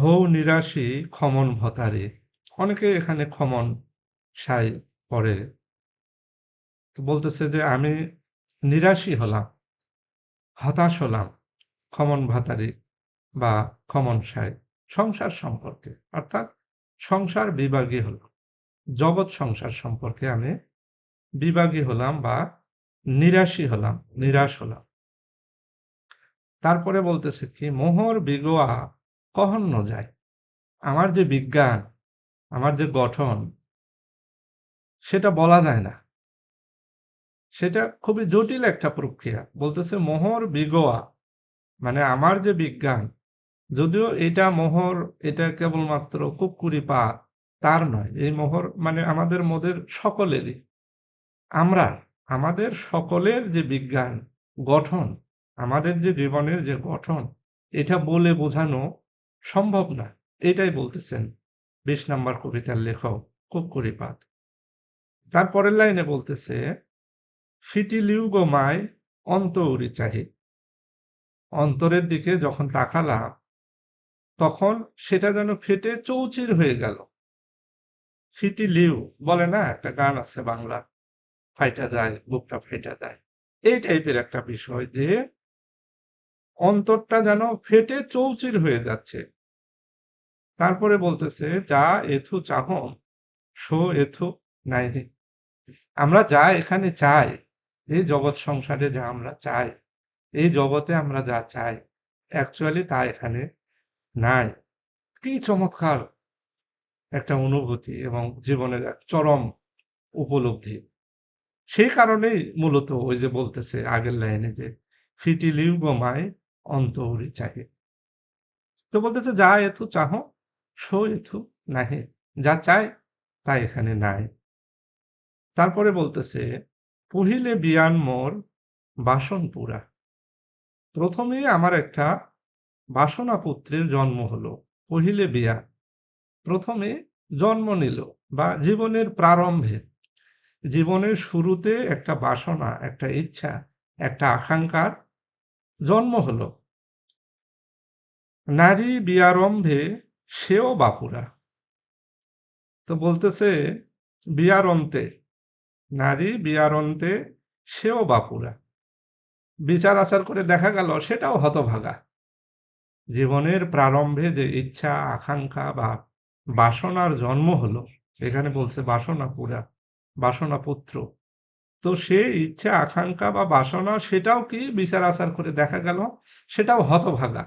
হৌ নিরাশি ক্ষমন ভতারে। অনেকে এখানে ক্ষমন সাই পড়ে। বলতেছে যে, আমি নিরাশি হলাম, হতাশ হলাম ক্ষমন ভাতারি বা ক্ষমন সাই, সংসার সম্পর্কে। অর্থাৎ সংসার বিভাগী হল জগৎ সংসার সম্পর্কে আমি বিভাগী হলাম বা নিরাশী হলাম, নিরাশ হলাম। তারপরে বলতেছে কি, মোহর বিগোয়া কহন্য যায়? আমার যে বিজ্ঞান, আমার যে গঠন, সেটা বলা যায় না। সেটা খুবই জটিল একটা প্রক্রিয়া। বলতেছে মোহর বিগোয়া। মানে আমার যে বিজ্ঞান, যদিও এটা মোহর, এটা কেবলমাত্র কুকুরি পা, তার নয়। এই মোহর মানে আমাদের মধ্যে সকলেরই। আমরা, আমাদের সকলের যে বিজ্ঞান, গঠন, আমাদের যে জীবনের যে গঠন, এটা বলে বোঝানো সম্ভব না। এটাই বলতেছেন বিশ নম্বর কবিতার লেখক কুকুরিপাত তারপরের লাইনে বলতেছে ফিটিলিউ গো মায় অন্তৌরি চাহি। অন্তরের দিকে যখন তাকালাম, তখন সেটা যেন ফেটে চৌচির হয়ে গেল। ফিটিলিউ বলে না, একটা গান আছে বাংলা, ফাইটা যায়, বুকটা ফাইটা যায়। এই টাইপের একটা বিষয় যে অন্তরটা যেন ফেটে চৌচির হয়ে যাচ্ছে। তারপরে বলতেছে, যা এথু চাহ, সো এথু নাই আমরা যা এখানে চাই, এই জগৎ সংসারে যা আমরা চাই, এই জগতে আমরা যা চাই অ্যাকচুয়ালি তা এখানে নাই। কি চমৎকার একটা অনুভূতি এবং জীবনের এক চরম উপলব্ধি। সেই কারণেই মূলত ওই যে বলতেছে আগের লাইনে যে ফিটিলিউ গোমায় অন্তরি চাহে। তো বলতেছে, যা এথু চাহ সো নাহে, যা চায় তা এখানে নাই। তারপরে বলতেছে, পহিলে বিয়ান মোর বাসন পুরা। প্রথমেই আমার একটা বাসনা পুত্রের জন্ম হলো, পহিলে বিয়া। প্রথমে জন্ম নিল বা জীবনের প্রারম্ভে। জীবনের শুরুতে একটা বাসনা, একটা ইচ্ছা, একটা আকাঙ্ক্ষার জন্ম হলো। নারী বিয়ারম্ভে সেও বাপুরা তো বলতেছে বিয়ার অন্তে নারী বিয়ার অন্তে সেও বাপুরা বিচার আচার করে দেখা গেল, সেটাও হতভাগা। জীবনের প্রারম্ভে যে ইচ্ছা, আকাঙ্ক্ষা বা বাসনার জন্ম হলো, এখানে বলছে বাসনা পুরা বাসনা পুত্র তো সে ইচ্ছা, আকাঙ্ক্ষা বা বাসনা, সেটাও কি বিচার আচার করে দেখা গেল? সেটাও হতভাগা।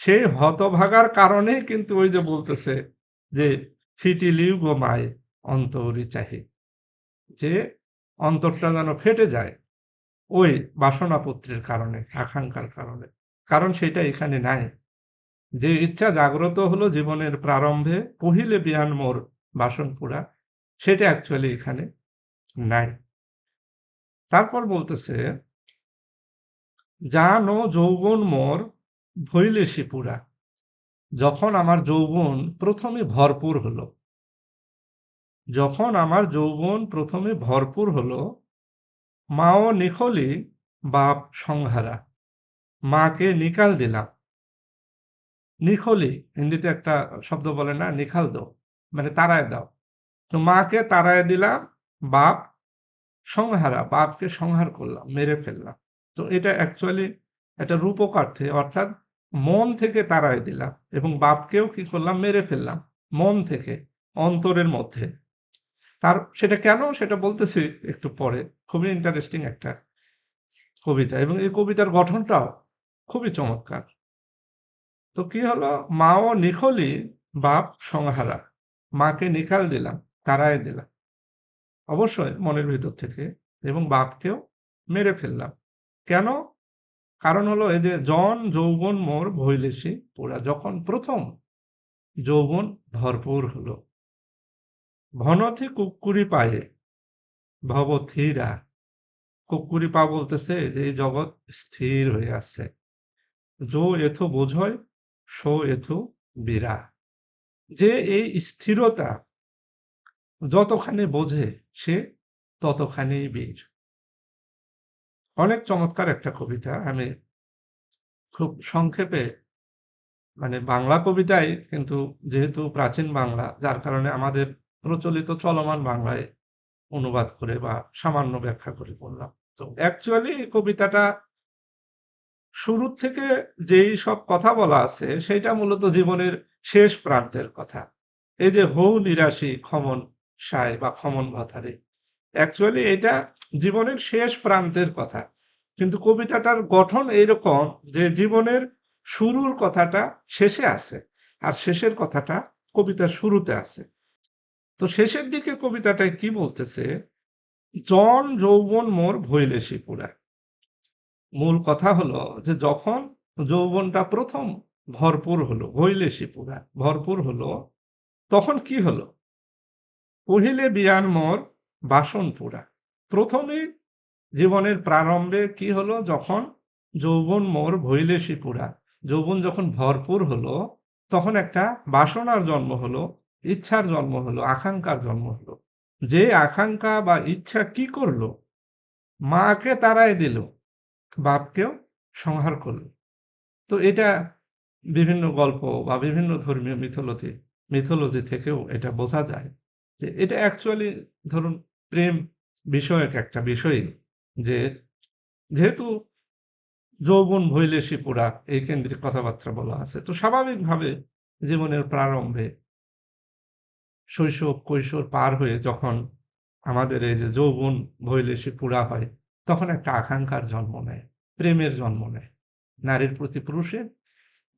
সেই হতভাগার কারণে কিন্তু ওই যে বলতেছে যে ফিটিলিউ গো মায় অন্তরি চাহি। যে অন্তরটা যেন ফেটে যায় ওই বাসনাপুত্রের কারণে, আকাঙ্ক্ষার কারণে। কারণ সেটা এখানে নাই। যে ইচ্ছা জাগ্রত হলো জীবনের প্রারম্ভে পহিলে বিয়ান মোর বাসনপুরা সেটা অ্যাকচুয়ালি এখানে নাই। তারপর বলতেছে, জানো যৌবন মোর ভইলে পুরা। যখন আমার যৌবন প্রথমে ভরপুর হলো, যখন আমার যৌবন প্রথমে ভরপুর হলো, মাও নিখলি বাপ সংহারা, মাকে নিকাল দিলাম। নিখলি হিন্দিতে একটা শব্দ বলে না নিখাল দো মানে তারায় দাও। তো মাকে তারায় দিলাম, বাপ সংহারা, বাপকে সংহার করলাম, মেরে ফেললাম। তো এটা অ্যাকচুয়ালি একটা রূপকার্থে অর্থাৎ মন থেকে তারায় দিলাম এবং বাপকেও কি করলাম? মেরে ফেললাম, মন থেকে, অন্তরের মধ্যে। তার সেটা কেন? সেটা বলতেছি একটু পরে। খুবই ইন্টারেস্টিং একটা কবিতা এবং এই কবিতার গঠনটাও খুবই চমৎকার। তো কি হলো? মাও নিখলি, বাপ সংহারা। মাকে নিখাল দিলাম তারায় দিলাম। অবশ্যই মনের ভিতর থেকে এবং বাপকেও মেরে ফেললাম। কেন? কারণ হলো এই যে জন, যৌবন, মোর ভৈলেসি পোড়া যখন প্রথম যৌবন ভরপুর হলো। ভনথি কুকুরি পায়ে ভবথিরা কুকুরি পা বলতেছে যে এই জগৎ স্থির হয়ে আছে। যো এথো বোঝয়, সো এথো বিরা। যে এই স্থিরতা যতখানি বোঝে সে ততখানি বীর। অনেক চমৎকার একটা কবিতা। আমি খুব সংক্ষেপে মানে বাংলা কবিতায় কিন্তু যেহেতু প্রাচীন বাংলা, যার কারণে আমাদের প্রচলিত চলমান বাংলায় অনুবাদ করে বা সামান্য ব্যাখ্যা করে বললাম তো অ্যাকচুয়ালি কবিতাটা শুরুর থেকে যেই সব কথা বলা আছে সেটা মূলত জীবনের শেষ প্রান্তের কথা। এই যে হৌ নিরাশি ক্ষমন সায় বা ক্ষমন ভাতারে। অ্যাকচুয়ালি এটা জীবনের শেষ প্রান্তের কথা। কিন্তু কবিতাটার গঠন এইরকম যে জীবনের শুরুর কথাটা শেষে আছে আর শেষের কথাটা কবিতার শুরুতে আছে। তো শেষের দিকে কবিতাটায় কি বলতেছে? জন যৌবন মোর ভৈলেসি পুরা মূল কথা হলো যে যখন যৌবনটা প্রথম ভরপুর হলো ভৈলেসি পুরা ভরপুর হলো, তখন কি হলো? পহিলে বিয়ান মোর বাসন পুরা প্রথমে জীবনের প্রারম্ভে কি হলো? যখন যৌবন মোর ভৈলেসি শিপুরা, যৌবন যখন ভরপুর হলো, তখন একটা বাসনার জন্ম হলো, ইচ্ছার জন্ম হলো, আকাঙ্ক্ষার জন্ম হলো। যে আকাঙ্ক্ষা বা ইচ্ছা কি করল? মাকে তারাই দিল, বাপকেও সংহার করল। তো এটা বিভিন্ন গল্প বা বিভিন্ন ধর্মীয় মিথোলজি মিথোলজি থেকেও এটা বোঝা যায় যে এটা অ্যাকচুয়ালি ধরুন প্রেম বিষয়ক একটা বিষয় যে, যেহেতু যৌবন ভৈলেসি পুরা, এই কেন্দ্রিক কথাবার্তা বলা আছে, তো স্বাভাবিকভাবে জীবনের প্রারম্ভে শৈশব, কৈশোর পার হয়ে যখন আমাদের এই যে যৌবন ভৈলেসি পুরা হয়, তখন একটা আকাঙ্ক্ষার জন্ম নেয়, প্রেমের জন্ম নেয়। নারীর প্রতি পুরুষের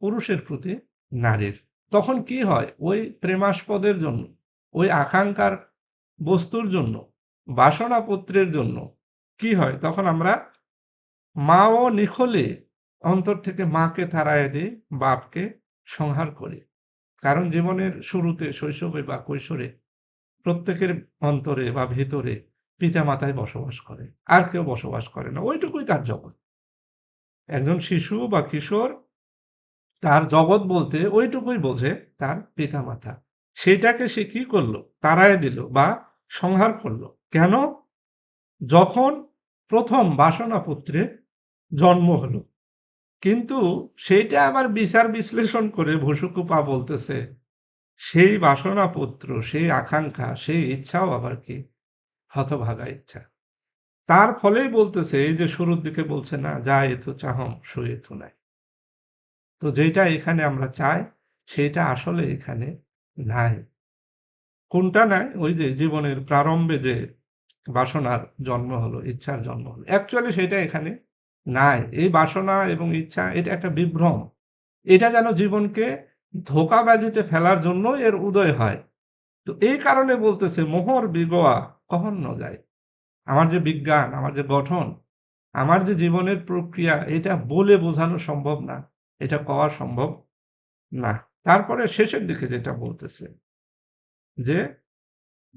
পুরুষের প্রতি নারীর। তখন কি হয়? ওই প্রেমাস্পদের জন্য, ওই আকাঙ্ক্ষার বস্তুর জন্য বাসনাপত্রের জন্য কি হয়? তখন আমরা মা ও নিখলে অন্তর থেকে মাকে তাড়ায় দিই, বাপকে সংহার করে। কারণ জীবনের শুরুতে, শৈশবে বা কৈশোরে প্রত্যেকের অন্তরে বা ভিতরে পিতা মাতায় বসবাস করে, আর কেউ বসবাস করে না। ওইটুকুই তার জগৎ। একজন শিশু বা কিশোর তার জগৎ বলতে ওইটুকুই বোঝে তার পিতা মাতা সেটাকে সে কি করল? তারায় দিল বা সংহার করল। কেন? যখন প্রথম বাসনা পুত্রে জন্ম হলো। কিন্তু সেইটা আবার বিচার বিশ্লেষণ করে ভুসুকুপা বলতেছে, সেই বাসনা পুত্র সেই আকাঙ্ক্ষা, সেই ইচ্ছাও আবার কি? হতভাগা ইচ্ছা। তার ফলেই বলতেছে, এই যে শুরুর দিকে বলছে, না, যা এতো চাহম শুয়ে তো নাই। তো যেটা এখানে আমরা চাই, সেটা আসলে এখানে নাই। কোনটা নাই? ওই যে জীবনের প্রারম্ভে যে বাসনার জন্ম হলো, ইচ্ছার জন্ম হলো। অ্যাকচুয়ালি সেটা এখানে নাই। এই বাসনা এবং ইচ্ছা, এটা একটা বিভ্রম। এটা যেন জীবনকে ধোকাবাজিতে ফেলার জন্য এর উদয় হয়। তো এই কারণে বলতেছে, মোহর বিগোয়া কখন ন যায়? আমার যে বিজ্ঞান, আমার যে গঠন, আমার যে জীবনের প্রক্রিয়া, এটা বলে বোঝানো সম্ভব না। এটা কওয়া সম্ভব না। তারপরে শেষের দিকে যেটা বলতেছে যে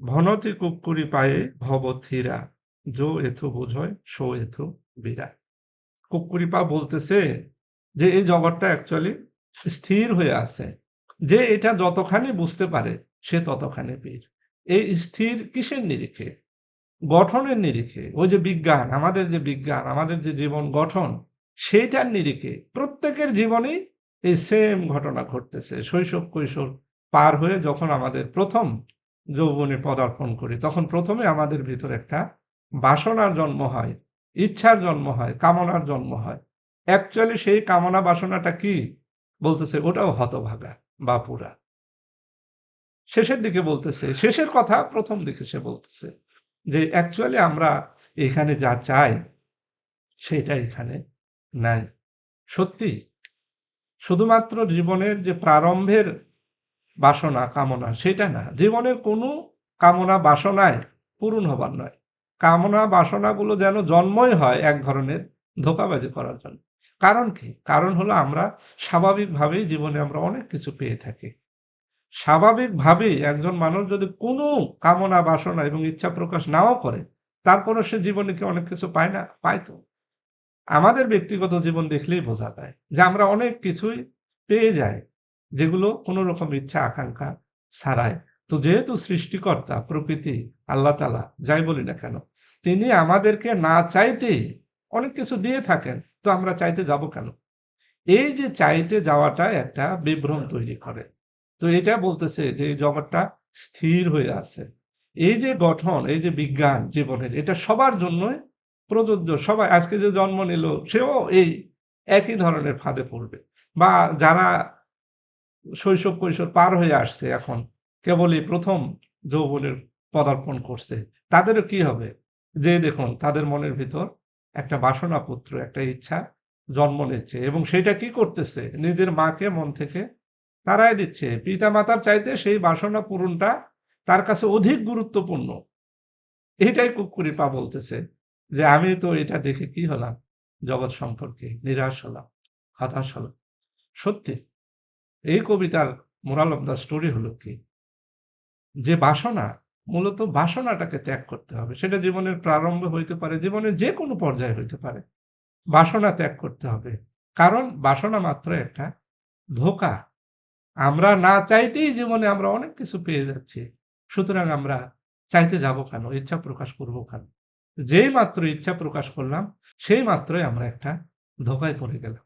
ভনতি কুকুরি পায়ে ভব থিরা জো এথু বোঝয়, সো এথু বিরায় কুকুরি পা বলতেছে যে, এই জগৎটা অ্যাকচুয়ালি স্থির হয়ে আছে। যে এটা যতখানি বুঝতে পারে, সে ততখানি বীর। এই স্থির কিসের নিরিখে? গঠনের নিরিখে। ওই যে বিজ্ঞান, আমাদের যে বিজ্ঞান, আমাদের যে জীবন গঠন, সেইটার নিরিখে। প্রত্যেকের জীবনেই এই সেম ঘটনা ঘটতেছে। শৈশব কৈশোর পার হয়ে যখন আমাদের প্রথম যৌবনে পদার্পণ করি। তখন প্রথমে আমাদের ভিতর একটা বাসনার জন্ম হয়, ইচ্ছার জন্ম হয়, কামনার জন্ম হয়। অ্যাকচুয়ালি সেই কামনা বাসনাটা কি? বলতেছে, ওটাও হতভাগা বা পুরা শেষের দিকে বলতেছে, শেষের কথা প্রথম দিকে সে বলতেছে যে অ্যাকচুয়ালি আমরা এখানে যা চাই, সেটা এখানে নাই। সত্যি? শুধুমাত্র জীবনের যে প্রারম্ভের বাসনা, কামনা, সেটা না। জীবনের কোনো কামনা, বাসনায় পূরণ হবার নয়। কামনা, বাসনাগুলো যেন জন্মই হয় এক ধরনের ধোকাবাজি করার জন্য। কারণ কি? কারণ হলো আমরা স্বাভাবিকভাবেই জীবনে আমরা অনেক কিছু পেয়ে থাকি। স্বাভাবিকভাবেই একজন মানুষ যদি কোনো কামনা, বাসনা এবং ইচ্ছা প্রকাশ নাও করে তারপরে সে জীবনে কি অনেক কিছু পায় না? পায় তো। আমাদের ব্যক্তিগত জীবন দেখলেই বোঝা যায় যে আমরা অনেক কিছুই পেয়ে যাই। যেগুলো কোনো রকম ইচ্ছা আকাঙ্ক্ষা ছাড়ায় তো যেহেতু সৃষ্টিকর্তা প্রকৃতি আল্লাহ তালা যাই বলি না কেন তিনি আমাদেরকে না চাইতেই অনেক কিছু দিয়ে থাকেন তো আমরা চাইতে যাব কেন এই যে চাইতে যাওয়াটা একটা বিভ্রম তৈরি করে। তো এটা বলতেছে যে জগৎটা স্থির হয়ে আছে। এই যে গঠন, এই যে বিজ্ঞান জীবনের এটা সবার জন্যই প্রযোজ্য। সবাই আজকে যে জন্ম নিল সেও এই একই ধরনের ফাঁদে পড়বে। বা যারা শৈশব কৈশোর পার হয়ে আসছে এখন কেবলই প্রথম যৌবনের পদার্পণ করছে। তাদেরও কি হবে? যে দেখুন তাদের মনের ভিতর একটা বাসনাপুত্র, একটা ইচ্ছা জন্ম নিচ্ছে এবং সেটা কি করতেছে? নিজের মাকে মন থেকে তাড়ায় দিচ্ছে। পিতা-মাতার চাইতে সেই বাসনা পূরণটা তার কাছে অধিক গুরুত্বপূর্ণ। এটাই কুক্কুরিপা বলতেছে যে, "আমি তো এটা দেখে কি হলাম? জগৎ সম্পর্কে নিরাশ হলাম, হতাশ হলাম।" সত্যি। এই কবিতার মোরাল অফ দ্য স্টোরি হলো কি? যে বাসনা, মূলত বাসনাটাকে ত্যাগ করতে হবে। সেটা জীবনের প্রারম্ভে হইতে পারে, জীবনের যে কোনো পর্যায়ে হইতে পারে। বাসনা ত্যাগ করতে হবে। কারণ বাসনা মাত্র একটা ধোঁকা। আমরা না চাইতেই জীবনে আমরা অনেক কিছু পেয়ে যাচ্ছি। সুতরাং আমরা চাইতে যাব কেন? ইচ্ছা প্রকাশ করব কেন? যেই মাত্র ইচ্ছা প্রকাশ করলাম, সেই মাত্রই আমরা একটা ধোঁকায় পড়ে গেলাম।